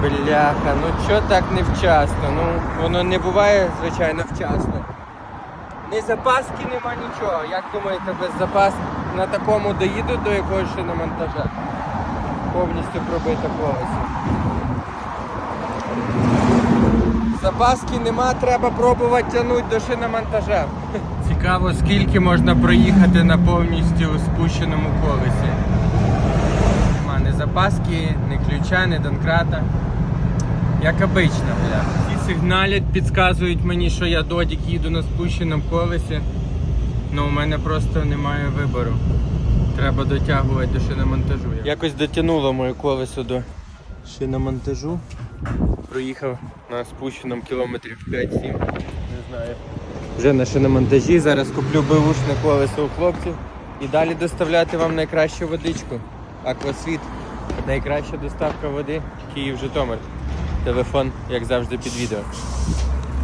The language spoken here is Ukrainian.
Бляха, ну чо так невчасно? Ну, воно не буває, звичайно, вчасно. Ні запаски нема нічого. Як думаєте, без запас на такому доїдуть до якогось шиномонтажа? Повністю пробита колесо. Запаски нема, треба пробувати тягнути до шиномонтажа. Цікаво, скільки можна проїхати на повністю спущеному колесі. Нема ні ключа, ні донкрата. Як обично, бля. Всі сигналять, підказують мені, що я додік їду на спущеному колесі. Ну у мене просто немає вибору. Треба дотягувати до шиномонтажу. Якось дотягнуло моє колесо до шиномонтажу. Проїхав на спущеному кілометрів 5-7. Не знаю. Вже на шиномонтажі. Зараз куплю беушне колесо у хлопців і далі доставляти вам найкращу водичку. Аквасвіт. Найкраща доставка води Київ Житомир. Телефон, як завжди, під відео.